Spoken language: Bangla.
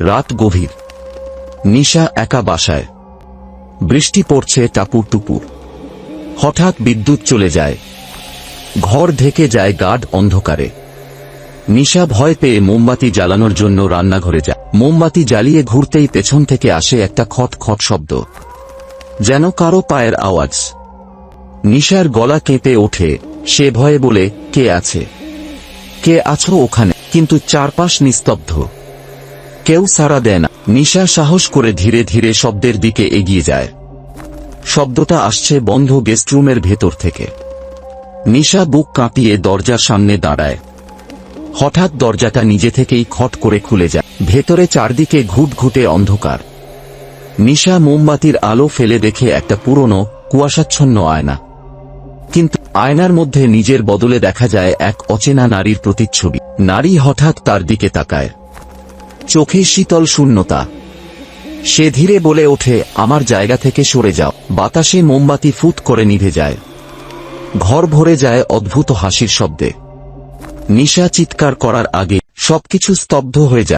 রাত গভীর। নিশা একা বাসায়। বৃষ্টি পড়ছে টাপুর টুপুর। হঠাৎ বিদ্যুৎ চলে যায়। ঘর ঢেকে যায় গাঢ় অন্ধকারে। নিশা ভয় পেয়ে মোমবাতি জ্বালানোর জন্য রান্নাঘরে যায়। মোমবাতি জ্বালিয়ে ঘুরতেই পেছন থেকে আসে একটা খট খট শব্দ। যেন কারও পায়ের আওয়াজ। নিশার গলা কেঁপে ওঠে। সে ভয়ে বলে, কে আছে? কে আছো ওখানে? কিন্তু চারপাশ নিস্তব্ধ। কেউ সাড়া দেয় না। নিশা সাহস করে ধীরে ধীরে শব্দের দিকে এগিয়ে যায়। শব্দটা আসছে বন্ধ গেস্টরুমের ভেতর থেকে। নিশা বুক কাঁপিয়ে দরজার সামনে দাঁড়ায়। হঠাৎ দরজাটা নিজে থেকেই খট করে খুলে যায়। ভেতরে চারদিকে ঘুটঘুটে অন্ধকার। নিশা মোমবাতির আলো ফেলে দেখে একটা পুরনো, কুয়াশাচ্ছন্ন আয়না। কিন্তু আয়নার মধ্যে নিজের বদলে দেখা যায় এক অচেনা নারীর প্রতিচ্ছবি। নারী হঠাৎ তার দিকে তাকায়। চোখে শীতল শূন্যতা। সে ধীরে বলে ওঠে, আমার জায়গা থেকে সরে যাও। বাতাসে মোমবাতি ফুট করে নিভে যায়। ঘর ভরে যায় অদ্ভুত হাসির শব্দে। নিশা চিৎকার করার আগে সবকিছু স্তব্ধ হয়ে যায়।